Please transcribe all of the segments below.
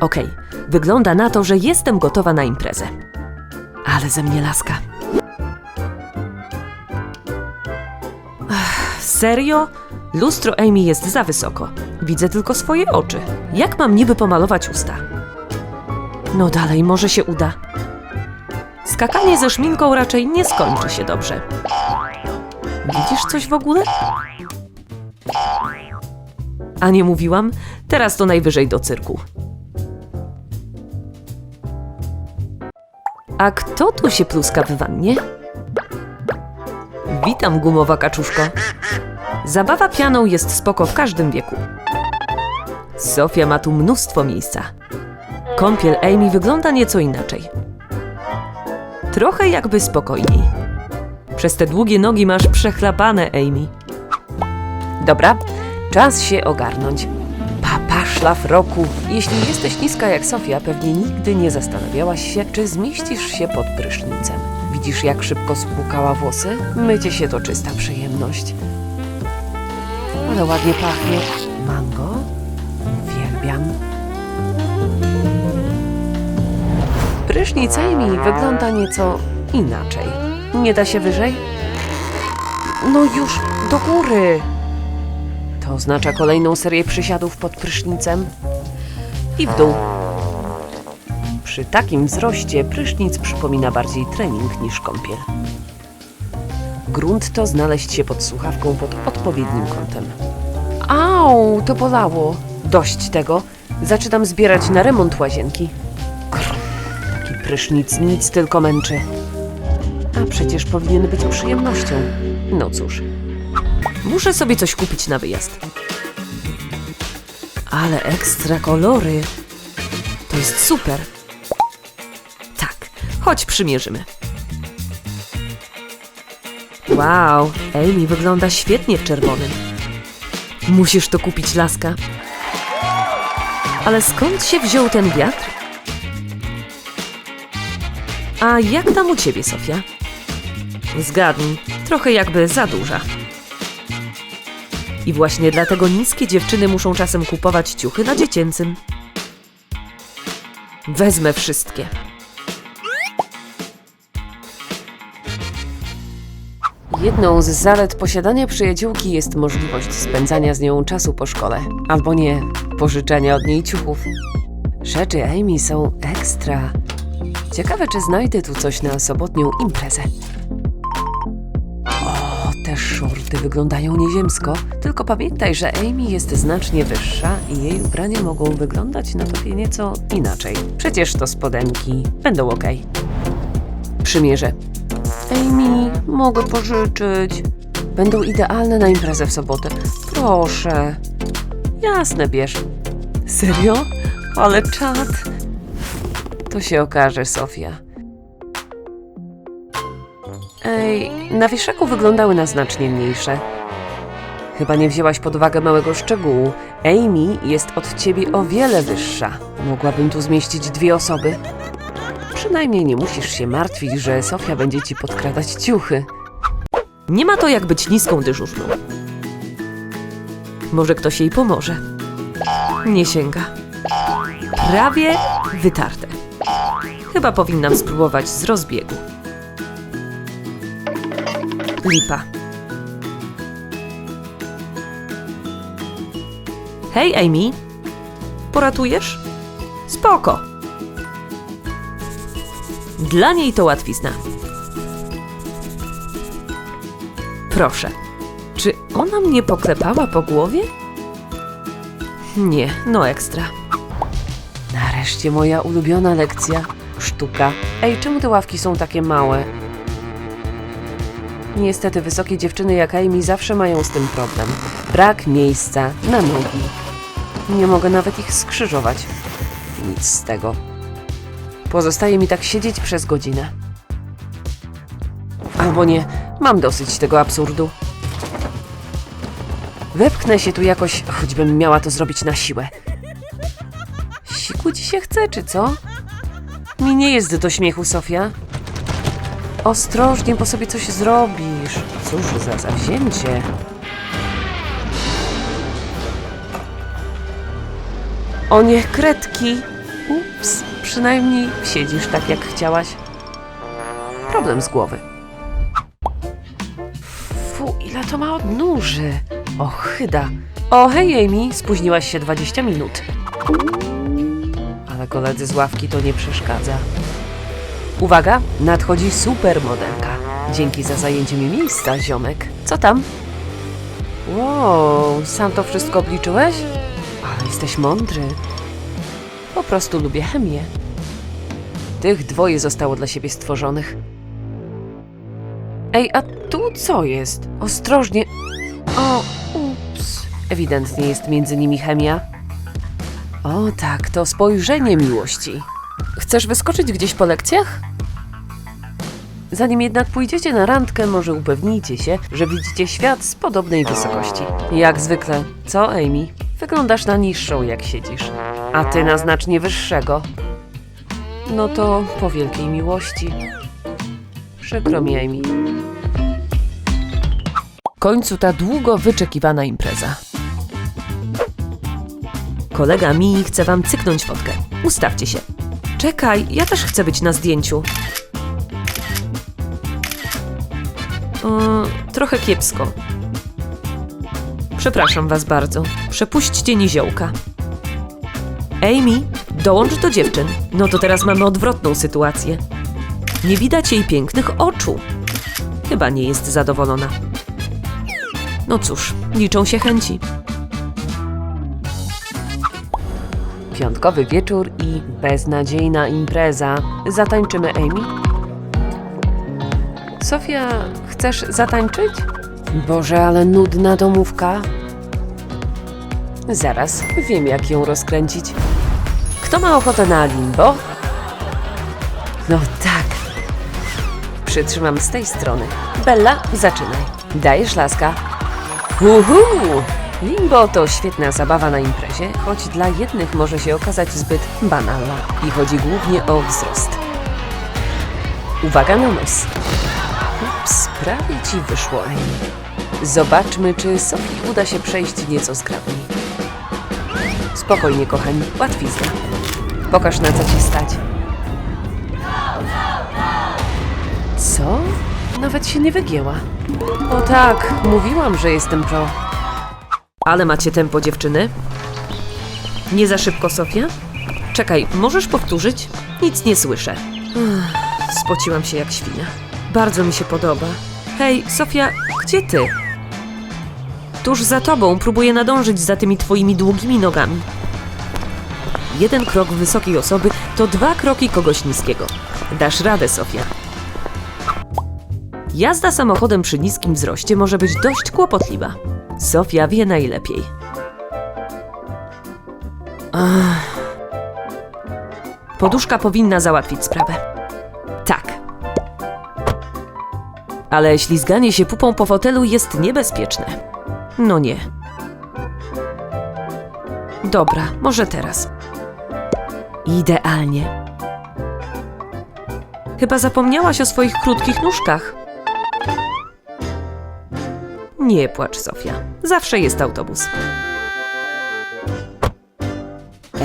Okej, wygląda na to, że jestem gotowa na imprezę. Ale ze mnie laska. Ach, serio? Lustro Amy jest za wysoko. Widzę tylko swoje oczy. Jak mam niby pomalować usta? No dalej, może się uda. Skakanie ze szminką raczej nie skończy się dobrze. Widzisz coś w ogóle? A nie mówiłam? Teraz to najwyżej do cyrku. A kto tu się pluska w wannie? Witam, gumowa kaczuszko. Zabawa pianą jest spoko w każdym wieku. Sofia ma tu mnóstwo miejsca. Kąpiel Amy wygląda nieco inaczej. Trochę jakby spokojniej. Przez te długie nogi masz przechlapane, Amy. Dobra, czas się ogarnąć. Papa szlafroku. Jeśli jesteś niska jak Sofia, pewnie nigdy nie zastanawiałaś się, czy zmieścisz się pod prysznicem. Widzisz, jak szybko spłukała włosy? Mycie się to czysta przyjemność. Ale ładnie pachnie. Mango? Uwielbiam. Prysznic Amy wygląda nieco inaczej. Nie da się wyżej? No już do góry. To oznacza kolejną serię przysiadów pod prysznicem i w dół. Przy takim wzroście prysznic przypomina bardziej trening niż kąpiel. Grunt to znaleźć się pod słuchawką pod odpowiednim kątem. Au, to bolało. Dość tego. Zaczynam zbierać na remont łazienki. Krr, Taki prysznic nic tylko męczy. A przecież powinien być przyjemnością. No cóż. Muszę sobie coś kupić na wyjazd. Ale ekstra kolory. To jest super. Tak, chodź przymierzymy. Wow, Amy wygląda świetnie w czerwonym. Musisz to kupić, laska. Ale skąd się wziął ten wiatr? A jak tam u ciebie, Sofia? Zgadnij, trochę jakby za duża. I właśnie dlatego niskie dziewczyny muszą czasem kupować ciuchy na dziecięcym. Wezmę wszystkie. Jedną z zalet posiadania przyjaciółki jest możliwość spędzania z nią czasu po szkole, albo nie, pożyczania od niej ciuchów. Rzeczy Amy są ekstra. Ciekawe, czy znajdę tu coś na sobotnią imprezę. Szorty wyglądają nieziemsko, tylko pamiętaj, że Amy jest znacznie wyższa i jej ubrania mogą wyglądać na tobie nieco inaczej. Przecież to spodenki będą ok. Przymierzę. Amy, mogę pożyczyć. Będą idealne na imprezę w sobotę. Proszę. Jasne, bierz. Serio? Ale czad. To się okaże, Sofia. Ej, na wieszaku wyglądały na znacznie mniejsze. Chyba nie wzięłaś pod uwagę małego szczegółu. Amy jest od ciebie o wiele wyższa. Mogłabym tu zmieścić dwie osoby. Przynajmniej nie musisz się martwić, że Sofia będzie ci podkradać ciuchy. Nie ma to jak być niską dyżurną. Może ktoś jej pomoże. Nie sięga. Prawie wytarte. Chyba powinnam spróbować z rozbiegu. Lipa. Hej, Amy. Poratujesz? Spoko. Dla niej to łatwizna. Proszę. Czy ona mnie poklepała po głowie? Nie, no ekstra. Nareszcie moja ulubiona lekcja. Sztuka. Ej, czemu te ławki są takie małe? Niestety wysokie dziewczyny jak Amy zawsze mają z tym problem. Brak miejsca na nogi. Nie mogę nawet ich skrzyżować. Nic z tego. Pozostaje mi tak siedzieć przez godzinę. Albo nie, mam dosyć tego absurdu. Wepchnę się tu jakoś, choćbym miała to zrobić na siłę. Siku ci się chce, czy co? Mi nie jest do śmiechu, Sofia. Ostrożnie, bo sobie coś zrobisz. Cóż za zawzięcie. O nie, kredki. Ups, przynajmniej siedzisz tak jak chciałaś. Problem z głowy. Fu, ile to ma odnóży. Ochyda. O, hej Amy, spóźniłaś się 20 minut. Ale koledzy z ławki to nie przeszkadza. Uwaga, nadchodzi supermodelka. Dzięki za zajęcie mi miejsca, ziomek. Co tam? Wow, sam to wszystko obliczyłeś? Ale jesteś mądry. Po prostu lubię chemię. Tych dwoje zostało dla siebie stworzonych. Ej, a tu co jest? Ostrożnie. O, ups. Ewidentnie jest między nimi chemia. O tak, to spojrzenie miłości. Chcesz wyskoczyć gdzieś po lekcjach? Zanim jednak pójdziecie na randkę, może upewnijcie się, że widzicie świat z podobnej wysokości. Jak zwykle, co Amy? Wyglądasz na niższą jak siedzisz, a ty na znacznie wyższego. No to po wielkiej miłości. Przykro mi, Amy. W końcu ta długo wyczekiwana impreza. Kolega mi chce wam cyknąć fotkę. Ustawcie się. Czekaj, ja też chcę być na zdjęciu. Trochę kiepsko. Przepraszam was bardzo. Przepuśćcie niziołka. Amy, dołącz do dziewczyn. No to teraz mamy odwrotną sytuację. Nie widać jej pięknych oczu. Chyba nie jest zadowolona. No cóż, liczą się chęci. Piątkowy wieczór i beznadziejna impreza. Zatańczymy, Amy? Sofia, chcesz zatańczyć? Boże, ale nudna domówka. Zaraz, wiem jak ją rozkręcić. Kto ma ochotę na limbo? No tak. Przytrzymam z tej strony. Bella, zaczynaj. Dajesz laska. Uhu! Limbo to świetna zabawa na imprezie, choć dla jednych może się okazać zbyt banalna i chodzi głównie o wzrost. Uwaga na nos. Ups, prawie ci wyszło. Zobaczmy, czy Sofii uda się przejść nieco zgrabniej. Spokojnie, kochani, łatwizna. Pokaż na co ci stać. Co? Nawet się nie wygięła. O tak, mówiłam, że jestem pro. Ale macie tempo, dziewczyny? Nie za szybko, Sofia? Czekaj, możesz powtórzyć? Nic nie słyszę. Ech, spociłam się jak świnia. Bardzo mi się podoba. Hej, Sofia, gdzie ty? Tuż za tobą próbuję nadążyć za tymi twoimi długimi nogami. Jeden krok wysokiej osoby to dwa kroki kogoś niskiego. Dasz radę, Sofia. Jazda samochodem przy niskim wzroście może być dość kłopotliwa. Sofia wie najlepiej. Ach. Poduszka powinna załatwić sprawę. Tak. Ale ślizganie się pupą po fotelu jest niebezpieczne. No nie. Dobra, może teraz. Idealnie. Chyba zapomniałaś o swoich krótkich nóżkach. Nie płacz, Sofia. Zawsze jest autobus.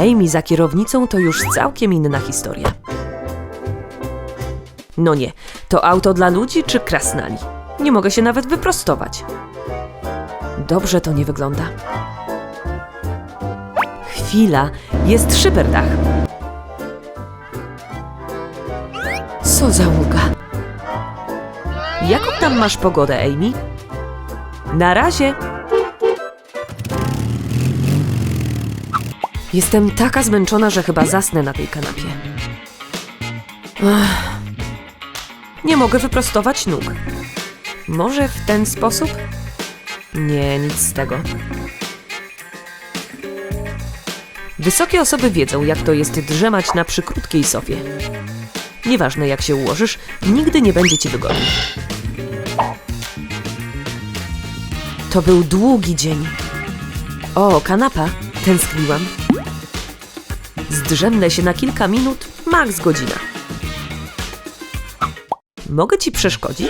Amy za kierownicą to już całkiem inna historia. No nie, to auto dla ludzi czy krasnali? Nie mogę się nawet wyprostować. Dobrze to nie wygląda. Chwila, jest szyberdach. Co za ługa. Jaką tam masz pogodę, Amy? Na razie. Jestem taka zmęczona, że chyba zasnę na tej kanapie. Ach. Nie mogę wyprostować nóg. Może w ten sposób? Nie, nic z tego. Wysokie osoby wiedzą, jak to jest drzemać na przykrótkiej sofie. Nieważne jak się ułożysz, nigdy nie będzie ci wygodnie. To był długi dzień. O, kanapa. Tęskniłam. Zdrzemnę się na kilka minut, maks godzina. Mogę ci przeszkodzić?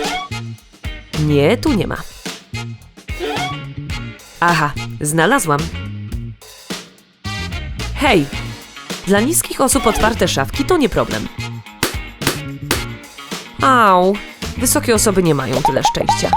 Nie, tu nie ma. Aha, znalazłam. Hej! Dla niskich osób otwarte szafki to nie problem. Au! Wysokie osoby nie mają tyle szczęścia.